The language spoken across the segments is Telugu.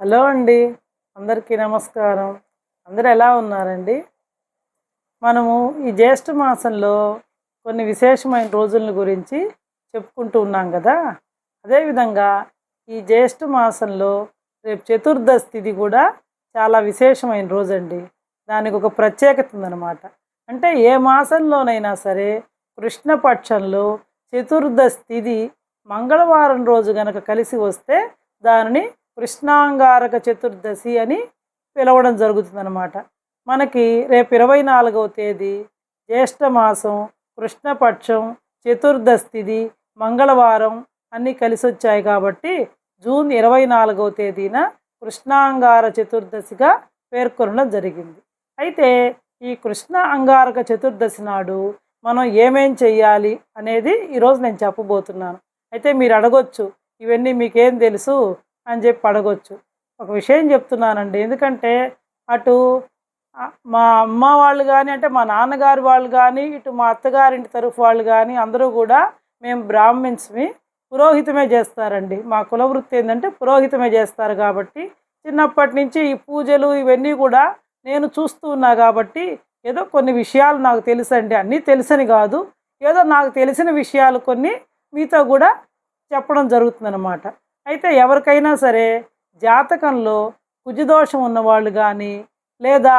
హలో అండి. అందరికీ నమస్కారం. అందరు ఎలా ఉన్నారండి? మనము ఈ జ్యేష్ఠ మాసంలో కొన్ని విశేషమైన రోజుల గురించి చెప్పుకుంటూ ఉన్నాం కదా? అదేవిధంగా ఈ జ్యేష్ఠ మాసంలో రేపు చతుర్దశి తిథి కూడా చాలా విశేషమైన రోజండి. దానికి ఒక ప్రత్యేకత ఉందన్నమాట. అంటే ఏ మాసంలోనైనా సరే కృష్ణపక్షంలో చతుర్దశి తిథి మంగళవారం రోజు గనక కలిసి వస్తే దానిని కృష్ణాంగారక చతుర్దశి అని పిలవడం జరుగుతుందన్నమాట. మనకి రేపు ఇరవై నాలుగవ తేదీ జ్యేష్ఠమాసం కృష్ణపక్షం చతుర్దశి మంగళవారం అన్నీ కలిసి వచ్చాయి కాబట్టి జూన్ ఇరవై నాలుగవ తేదీన కృష్ణాంగార చతుర్దశిగా పేర్కొనడం జరిగింది. అయితే ఈ కృష్ణ అంగారక చతుర్దశి నాడు మనం ఏమేం చెయ్యాలి అనేది ఈరోజు నేను చెప్పబోతున్నాను. అయితే మీరు అడగొచ్చు ఇవన్నీ మీకేం తెలుసు అని చెప్పి అడగొచ్చు. ఒక విషయం చెప్తున్నానండి. ఎందుకంటే అటు మా అమ్మ వాళ్ళు కానీ అంటే మా నాన్నగారు వాళ్ళు కానీ ఇటు మా అత్తగారింటి తరఫు వాళ్ళు కానీ అందరూ కూడా మేము బ్రాహ్మిన్స్మి పురోహితమే చేస్తారండి. మా కుల వృత్తి ఏంటంటే పురోహితమే చేస్తారు కాబట్టి చిన్నప్పటి నుంచి ఈ పూజలు ఇవన్నీ కూడా నేను చూస్తూ ఉన్నా కాబట్టి ఏదో కొన్ని విషయాలు నాకు తెలుసండి. అన్నీ తెలుసని కాదు. ఏదో నాకు తెలిసిన విషయాలు కొన్ని మీతో కూడా చెప్పడం జరుగుతుందన్నమాట. అయితే ఎవరికైనా సరే జాతకంలో కుజదోషం ఉన్నవాళ్ళు కానీ లేదా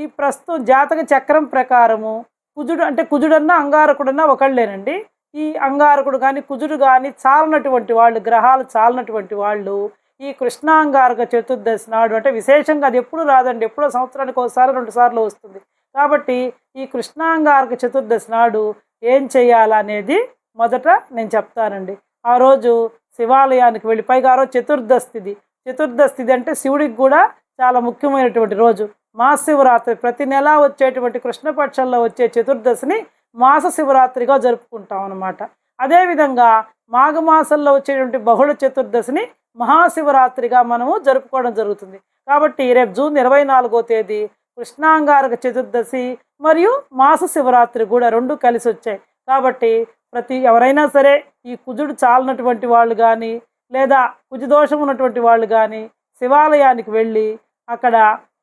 ఈ ప్రస్తుతం జాతక చక్రం ప్రకారము కుజుడు అంటే కుజుడన్నా అంగారకుడన్నా ఒకళ్ళేనండి. ఈ అంగారకుడు కానీ కుజుడు కానీ చాలనటువంటి వాళ్ళు గ్రహాలు చాలనటువంటి వాళ్ళు ఈ కృష్ణాంగారక చతుర్దశి నాడు అంటే విశేషంగా అది ఎప్పుడు రాదండి. ఎప్పుడో సంవత్సరానికి ఒకసారి రెండు సార్లు వస్తుంది. కాబట్టి ఈ కృష్ణాంగారక చతుర్దశి నాడు ఏం చేయాలనేది మొదట నేను చెప్తానండి. ఆ రోజు శివాలయానికి వెళ్ళి పైగా ఆ రోజు చతుర్దశిది. తిథి అంటే శివుడికి కూడా చాలా ముఖ్యమైనటువంటి రోజు. మహాశివరాత్రి ప్రతి నెల వచ్చేటువంటి కృష్ణపక్షంలో వచ్చే చతుర్దశిని మాస శివరాత్రిగా జరుపుకుంటాం అన్నమాట. అదేవిధంగా మాఘమాసంలో వచ్చేటువంటి బహుళ చతుర్దశిని మహాశివరాత్రిగా మనము జరుపుకోవడం జరుగుతుంది. కాబట్టి రేపు జూన్ ఇరవై నాలుగో తేదీ కృష్ణాంగారక చతుర్దశి మరియు మాస శివరాత్రి కూడా రెండు కలిసి వచ్చాయి. కాబట్టి ప్రతి ఎవరైనా సరే ఈ కుజుడు చాలినటువంటి వాళ్ళు కానీ లేదా కుజదోషం ఉన్నటువంటి వాళ్ళు కానీ శివాలయానికి వెళ్ళి అక్కడ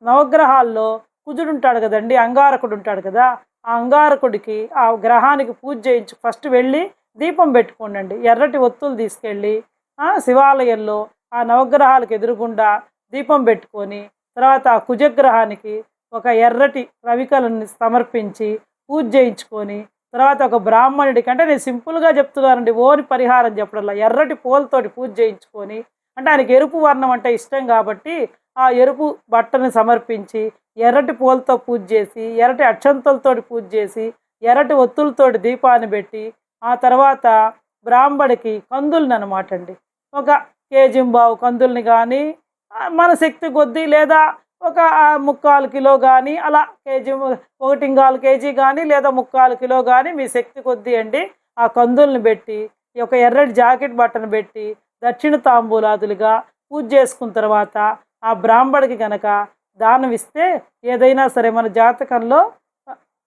నవగ్రహాల్లో కుజుడు ఉంటాడు కదండి అంగారకుడు ఉంటాడు కదా ఆ అంగారకుడికి ఆ గ్రహానికి పూజ చేయించి ఫస్ట్ వెళ్ళి దీపం పెట్టుకోండి ఎర్రటి ఒత్తులు తీసుకెళ్ళి ఆ శివాలయంలో ఆ నవగ్రహాలకు ఎదురుగుండా దీపం పెట్టుకొని తర్వాత ఆ కుజగ్రహానికి ఒక ఎర్రటి రవికలను సమర్పించి పూజ చేయించుకొని తర్వాత ఒక బ్రాహ్మణుడికి అంటే నేను సింపుల్గా చెప్తున్నానండి ఓని పరిహారం చెప్పడంలో. ఎర్రటి పూలతోటి పూజ చేయించుకొని అంటే ఆయనకి ఎరుపు వర్ణం అంటే ఇష్టం కాబట్టి ఆ ఎరుపు బట్టని సమర్పించి ఎర్రటి పూలతో పూజ చేసి ఎర్రటి అక్షంతలతోటి పూజ చేసి ఎర్రటి ఒత్తులతోటి దీపాన్ని పెట్టి ఆ తర్వాత బ్రాహ్మడికి కందుల్ని అనమాట అండి. ఒక కేజింబావు కందుల్ని కానీ మన శక్తి కొద్దీ లేదా ఒక ముక్కాలు కిలో కానీ అలా కేజీ ఒకటింగాలు కేజీ కానీ లేదా ముక్కాలు కిలో కానీ మీ శక్తి కొద్దీ అండి ఆ కందుల్ని పెట్టి ఈ ఒక ఎర్రటి జాకెట్ బట్టను పెట్టి దక్షిణ తాంబూలాదులుగా పూజ చేసుకున్న తర్వాత ఆ బ్రాహ్మడికి గనక దానం ఇస్తే ఏదైనా సరే మన జాతకంలో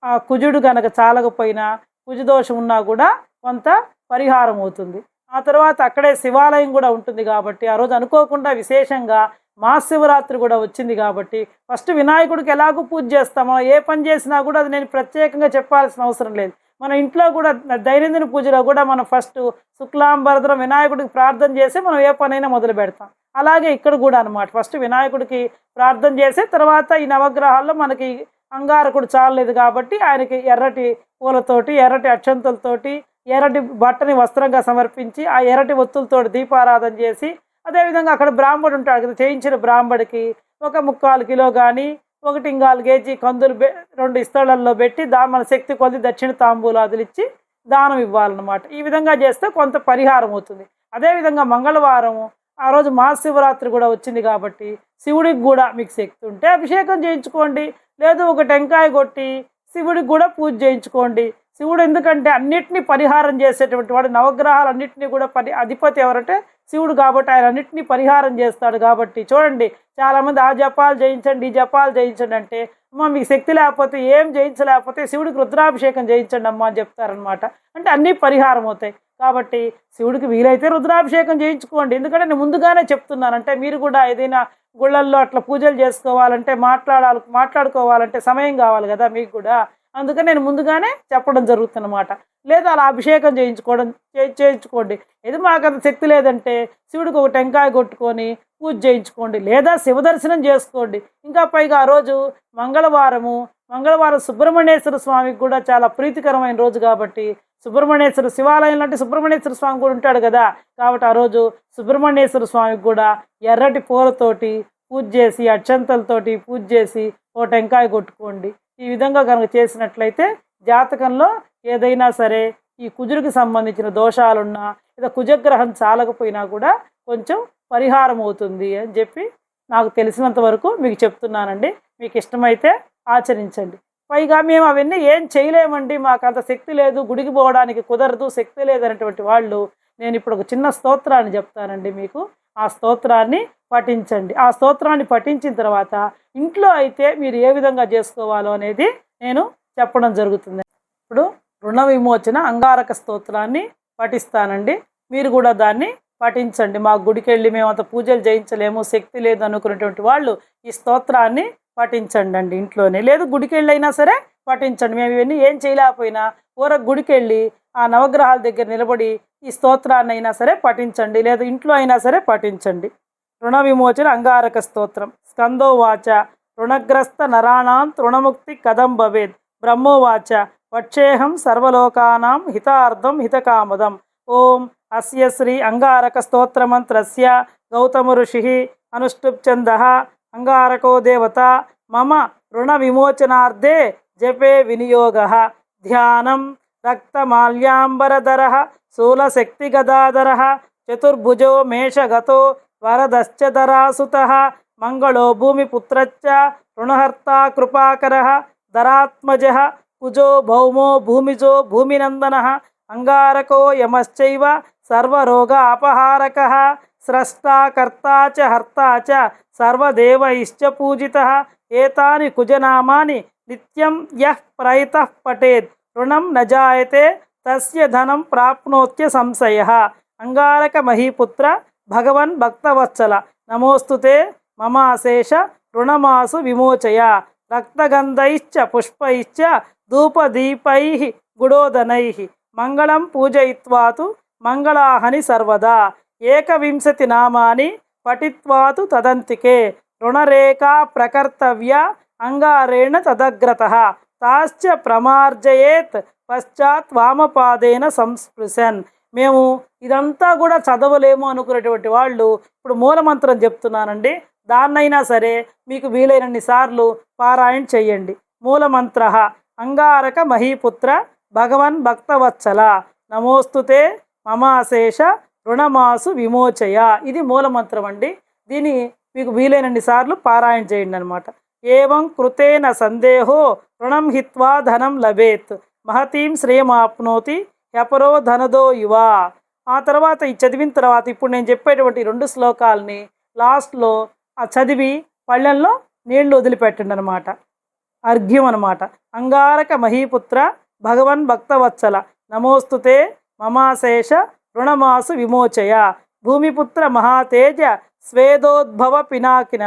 ఆ కుజుడు గనక చాలకపోయినా కుజదోషం ఉన్నా కూడా కొంత పరిహారం అవుతుంది. ఆ తర్వాత అక్కడే శివాలయం కూడా ఉంటుంది కాబట్టి ఆ రోజు అనుకోకుండా విశేషంగా మహాశివరాత్రి కూడా వచ్చింది కాబట్టి ఫస్ట్ వినాయకుడికి ఎలాగో పూజ చేస్తామో ఏ పని చేసినా కూడా అది నేను ప్రత్యేకంగా చెప్పాల్సిన అవసరం లేదు. మన ఇంట్లో కూడా దైనందిన పూజలో కూడా మనం ఫస్ట్ శుక్లాంబరదరం వినాయకుడికి ప్రార్థన చేసి మనం ఏ పనైనా మొదలు పెడతాం. అలాగే ఇక్కడ కూడా అనమాట ఫస్ట్ వినాయకుడికి ప్రార్థన చేసి తర్వాత ఈ నవగ్రహాల్లో మనకి అంగారకుడు చాలలేదు కాబట్టి ఆయనకి ఎర్రటి పూలతోటి ఎర్రటి అక్షంతలతోటి ఎర్రటి బట్టని వస్త్రంగా సమర్పించి ఆ ఎర్రటి ఒత్తులతో దీపారాధన చేసి అదేవిధంగా అక్కడ బ్రాహ్మడు ఉంటాడు కదా చేయించిన బ్రాహ్మడికి ఒక ముక్కాలు కిలో కానీ ఒకటి ఇంకాలు కేజీ కందులు బె- రెండు ఇస్తళ్ళల్లో పెట్టి దా మన శక్తి కొద్ది దక్షిణ తాంబూలాదులు ఇచ్చి దానం ఇవ్వాలన్నమాట. ఈ విధంగా చేస్తే కొంత పరిహారం అవుతుంది. అదేవిధంగా మంగళవారం ఆ రోజు మహాశివరాత్రి కూడా వచ్చింది కాబట్టి శివుడికి కూడా మీకు శక్తి ఉంటే అభిషేకం చేయించుకోండి. లేదు ఒక టెంకాయ కొట్టి శివుడికి కూడా పూజ చేయించుకోండి. శివుడు ఎందుకంటే అన్నిటినీ పరిహారం చేసేటువంటి వాడు నవగ్రహాలన్నింటినీ కూడా పరి అధిపతి ఎవరంటే శివుడు కాబట్టి ఆయన అన్నింటినీ పరిహారం చేస్తాడు కాబట్టి. చూడండి చాలామంది ఆ జపాలు చేయించండి ఈ జపాలు చేయించండి అంటే అమ్మ మీకు శక్తి లేకపోతే ఏం చేయించలేకపోతే శివుడికి రుద్రాభిషేకం చేయించండి అమ్మ అని చెప్తారనమాట అంటే అన్నీ పరిహారం అవుతాయి. కాబట్టి శివుడికి వీలైతే రుద్రాభిషేకం చేయించుకోండి. ఎందుకంటే నేను ముందుగానే చెప్తున్నాను అంటే మీరు కూడా ఏదైనా గుళ్ళల్లో అట్లా పూజలు చేసుకోవాలంటే మాట్లాడాలి మాట్లాడుకోవాలంటే సమయం కావాలి కదా మీకు కూడా. అందుకని నేను ముందుగానే చెప్పడం జరుగుతుందన్నమాట. లేదా అలా అభిషేకం చేయించుకోవడం చే- చేయించుకోండి. ఏది మాకు అంత శక్తి లేదంటే శివుడికి ఒక టెంకాయ కొట్టుకొని పూజ చేయించుకోండి. లేదా శివ దర్శనం చేసుకోండి. ఇంకా పైగా ఆ రోజు మంగళవారము మంగళవారం సుబ్రహ్మణ్యేశ్వర స్వామికి కూడా చాలా ప్రీతికరమైన రోజు కాబట్టి సుబ్రహ్మణ్యేశ్వర శివాలయం అంటే సుబ్రహ్మణ్యేశ్వర స్వామి కూడా ఉంటాడు కదా. కాబట్టి ఆ రోజు సుబ్రహ్మణ్యేశ్వర స్వామికి కూడా ఎర్రటి పూలతోటి పూజ చేసి అక్షంతలతోటి పూజ చేసి ఓ టెంకాయ కొట్టుకోండి. ఈ విధంగా కనుక చేసినట్లయితే జాతకంలో ఏదైనా సరే ఈ కుజుడికి సంబంధించిన దోషాలున్నా లేదా కుజగ్రహం చాలకపోయినా కూడా కొంచెం పరిహారం అవుతుంది అని చెప్పి నాకు తెలిసినంత వరకు మీకు చెప్తున్నానండి. మీకు ఇష్టమైతే ఆచరించండి. పైగా మేము అవన్నీ ఏం చేయలేమండి. మాకు అంత శక్తి లేదు. గుడికి పోవడానికి కుదరదు శక్తి లేదనేటువంటి వాళ్ళు. నేను ఇప్పుడు ఒక చిన్న స్తోత్రాన్ని చెప్తానండి మీకు. ఆ స్తోత్రాన్ని పఠించండి. ఆ స్తోత్రాన్ని పఠించిన తర్వాత ఇంట్లో అయితే మీరు ఏ విధంగా చేసుకోవాలో అనేది నేను చెప్పడం జరుగుతుంది. ఇప్పుడు రుణ విమోచన అంగారక స్తోత్రాన్ని పఠిస్తానండి. మీరు కూడా దాన్ని పఠించండి. మా గుడికి వెళ్ళి మేము అంత పూజలు చేయించలేము శక్తి లేదు అనుకున్నటువంటి వాళ్ళు ఈ స్తోత్రాన్ని పఠించండి అండి ఇంట్లోనే. లేదు గుడికి వెళ్ళైనా సరే పఠించండి. మేము ఇవన్నీ ఏం చేయలేకపోయినా ఊర గుడికి వెళ్ళి ఆ నవగ్రహాల దగ్గర నిలబడి ఈ స్తోత్రాన్ని అయినా సరే పఠించండి. లేదా ఇంట్లో అయినా సరే పఠించండి. రుణ విమోచన అంగారక స్తోత్రం. స్కందోవాచ రుణగ్రస్త నరాణాం తృణముక్తి కథం భవేద్ బ్రహ్మోవాచ వక్షేహం సర్వలోకానాం హితార్థం హితకామదం. ఓం అస్య శ్రీ అంగారక స్తోత్రమంత్రస్య గౌతమ ఋషి అనుష్టుప్చంద అంగారకో దేవత మమ రుణ విమోచనార్థే జపే వినియోగ. ధ్యానం రక్తమాల్యాంబరధర శూలశక్తిగదాధర చతుర్భుజో మేషగతో వరదశ్చధరాసుత మంగళో భూమిపుత్రచ్చ రుణహర్త కృపాకర ధరాత్మజ కుజో భౌమో భూమిజో భూమినందన అంగారకో యమశ్చైవ సర్వరోగ అపహారక స్రష్టాకర్త చ హర్తా చ సర్వదేవైశ్చ పూజిత ఏతాని కుజనామాని నిత్యం యః ప్రయత పఠేత్ రుణం నజాయతే తస్య ధనం ప్రాప్నోత్య సంశయ అంగారక మహీపుత్ర భగవన్ భక్తవత్సల నమోస్తుతే మమాశేష రుణమాసు విమోచయ రక్తగంధైశ్చ పుష్పైశ్చ ధూపదీపై గుడోదనై మంగళం పూజయిత్వాతు మంగళాహని సర్వదా ఏకవింశతి నామాని పఠిత్వాతు తదంతికే. రుణరేఖా ప్రకర్తవ్య అంగారేణ తదగ్రత. తాశ్చ ప్రమార్జయేత్ పశ్చాత్ వామపాదేన సంస్పృశన్. మేము ఇదంతా కూడా చదవలేము అనుకునేటువంటి వాళ్ళు ఇప్పుడు మూలమంత్రం చెప్తున్నానండి. దాన్నైనా సరే మీకు వీలైనన్ని సార్లు పారాయణ చెయ్యండి మూలమంత్ర. అంగారక మహీపుత్ర భగవన్ భక్తవత్సల. నమోస్తుతే మమాశేష రుణమాసు విమోచయ. ఇది మూలమంత్రం అండి. దీని మీకు వీలైనన్ని సార్లు పారాయణ చేయండి అనమాట ఏవం కృతేన సందేహో రుణం హిత్వా ధనం లభేత్. మహతీం శ్రేయమాప్నోతి హ్యపరో ధనదో యువ. ఆ తర్వాత ఈ చదివిన తర్వాత ఇప్పుడు నేను చెప్పేటువంటి రెండు శ్లోకాలని లాస్ట్లో ఆ చదివి పళ్ళల్లో నీళ్ళు వదిలిపెట్టండి అనమాట అర్ఘ్యం అనమాట అంగారక మహీపుత్ర భగవన్ భక్తవత్సల. నమోస్తుతే మమాశేష రుణమాసు విమోచయ. భూమిపుత్ర మహాతేజ స్వేదోద్భవ పినాకిన.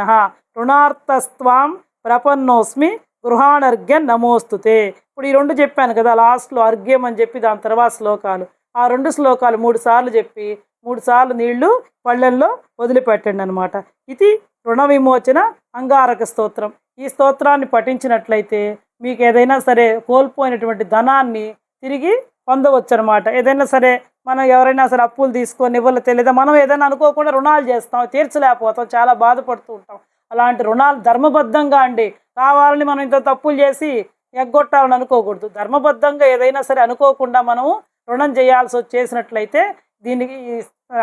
రుణార్థస్వాం ప్రపన్నోస్మి గృహాణర్ఘ్యం నమోస్తుతే. ఇప్పుడు ఈ రెండు చెప్పాను కదా లాస్ట్లో అర్ఘ్యం అని చెప్పి దాని తర్వాత శ్లోకాలు. ఆ రెండు శ్లోకాలు మూడు సార్లు చెప్పి మూడు సార్లు నీళ్ళు పళ్ళెల్లో వదిలిపెట్టండి అనమాట ఇది రుణ విమోచన అంగారక స్తోత్రం. ఈ స్తోత్రాన్ని పఠించినట్లయితే మీకు ఏదైనా సరే కోల్పోయినటువంటి ధనాన్ని తిరిగి పొందవచ్చు అనమాట ఏదైనా సరే మనం ఎవరైనా సరే అప్పులు తీసుకొని ఇవ్వలే తెలియదు? మనం ఏదైనా అనుకోకుండా రుణాలు చేస్తాం తీర్చలేకపోతాం చాలా బాధపడుతూ ఉంటాం. అలాంటి రుణాలు ధర్మబద్ధంగా అండి. కావాలని మనం ఇంత తప్పులు చేసి ఎగ్గొట్టాలని అనుకోకూడదు. ధర్మబద్ధంగా ఏదైనా సరే అనుకోకుండా మనము రుణం చేయాల్సి వచ్చి చేసినట్లయితే దీనికి ఈ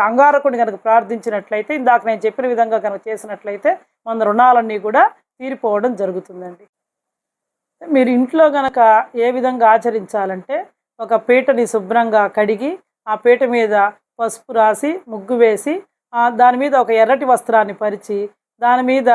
అంగారకుడిని కనుక ప్రార్థించినట్లయితే ఇందాక నేను చెప్పిన విధంగా కనుక చేసినట్లయితే మన రుణాలన్నీ కూడా తీరిపోవడం జరుగుతుందండి. మీరు ఇంట్లో కనుక ఏ విధంగా ఆచరించాలంటే ఒక పీటని శుభ్రంగా కడిగి ఆ పీట మీద పసుపు రాసి ముగ్గు వేసి దాని మీద ఒక ఎర్రటి వస్త్రాన్ని పరిచి దాని మీద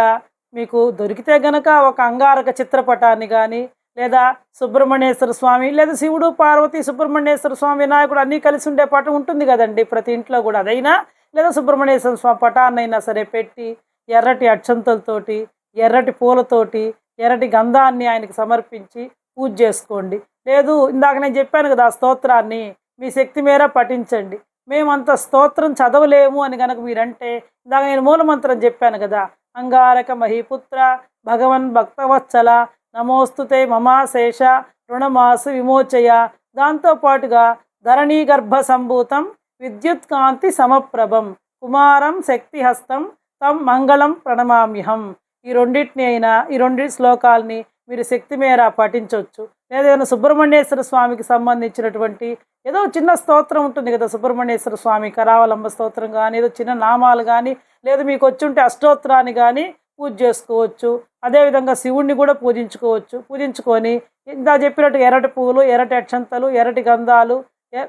మీకు దొరికితే గనక ఒక అంగారక చిత్రపటాన్ని కానీ లేదా సుబ్రహ్మణ్యేశ్వర స్వామి లేదా శివుడు పార్వతి సుబ్రహ్మణ్యేశ్వర స్వామి వినాయకుడు అన్నీ కలిసి ఉండే పటం ఉంటుంది కదండి. ప్రతి ఇంట్లో కూడా అదైనా లేదా సుబ్రహ్మణ్యేశ్వర స్వామి పటాన్నైనా సరే పెట్టి ఎర్రటి అక్షంతలతోటి ఎర్రటి పూలతోటి ఎర్రటి గంధాన్ని ఆయనకు సమర్పించి పూజ చేసుకోండి. లేదు ఇందాక నేను చెప్పాను కదా ఆ స్తోత్రాన్ని మీ శక్తి మేర పఠించండి. మేమంత స్తోత్రం చదవలేము అని కనుక మీరంటే ఇందాక నేను మూలమంత్రం చెప్పాను కదా అంగారక మహీపుత్ర భగవన్ భక్తవత్సల నమోస్తుతే మమాశేష రుణమాసు విమోచయ. దాంతోపాటుగా ధరణీ గర్భ సంభూతం విద్యుత్ కాంతి సమప్రభం కుమారం శక్తిహస్తం తం మంగళం ప్రణమామ్యహం. ఈ రెండింటిని అయినా ఈ రెండు శ్లోకాల్ని మీరు శక్తి మేర పఠించవచ్చు లేదా ఏదైనా సుబ్రహ్మణ్యేశ్వర స్వామికి సంబంధించినటువంటి ఏదో చిన్న స్తోత్రం ఉంటుంది కదా సుబ్రహ్మణ్యేశ్వర స్వామి కరావలంబ స్తోత్రం కానీ ఏదో చిన్న నామాలు కానీ లేదా మీకు వచ్చి ఉంటే అష్టోత్తరాన్ని కానీ పూజ చేసుకోవచ్చు. అదేవిధంగా శివుణ్ణి కూడా పూజించుకోవచ్చు. పూజించుకొని ఇందా చెప్పినట్టు ఎర్రటి పువ్వులు ఎర్రటి అక్షంతలు ఎర్రటి గంధాలు ఎ-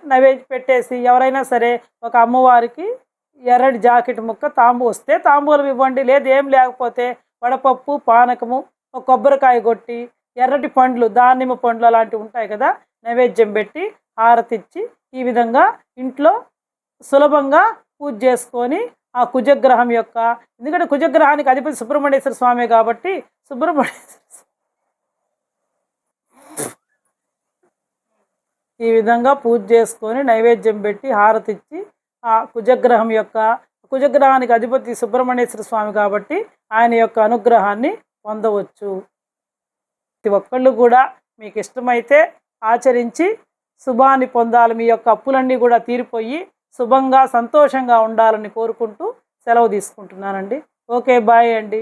పెట్టేసి ఎవరైనా సరే ఒక అమ్మవారికి ఎర్రటి జాకెట్ ముక్క తాంబూ వస్తే తాంబూలం ఇవ్వండి. లేదు ఏం లేకపోతే వడపప్పు పానకము కొబ్బరికాయ కొట్టి ఎర్రటి పండ్లు దానిమ్మ పండ్లు అలాంటివి ఉంటాయి కదా నైవేద్యం పెట్టి హారతిచ్చి ఈ విధంగా ఇంట్లో సులభంగా పూజ చేసుకొని ఆ కుజగ్రహం యొక్క ఎందుకంటే కుజగ్రహానికి అధిపతి సుబ్రహ్మణ్యేశ్వర స్వామి కాబట్టి సుబ్రహ్మణ్యేశ్వర స్వామి ఈ విధంగా పూజ చేసుకొని నైవేద్యం పెట్టి హారతిచ్చి ఆ కుజగ్రహం యొక్క కుజగ్రహానికి అధిపతి సుబ్రహ్మణ్యేశ్వర స్వామి కాబట్టి ఆయన యొక్క అనుగ్రహాన్ని పొందవచ్చు. ప్రతి ఒక్కళ్ళు కూడా మీకు ఇష్టమైతే ఆచరించి శుభాన్ని పొందాలి. మీ యొక్క అప్పులన్నీ కూడా తీరిపోయి శుభంగా సంతోషంగా ఉండాలని కోరుకుంటూ సెలవు తీసుకుంటున్నానండి. ఓకే బాయ్ అండి.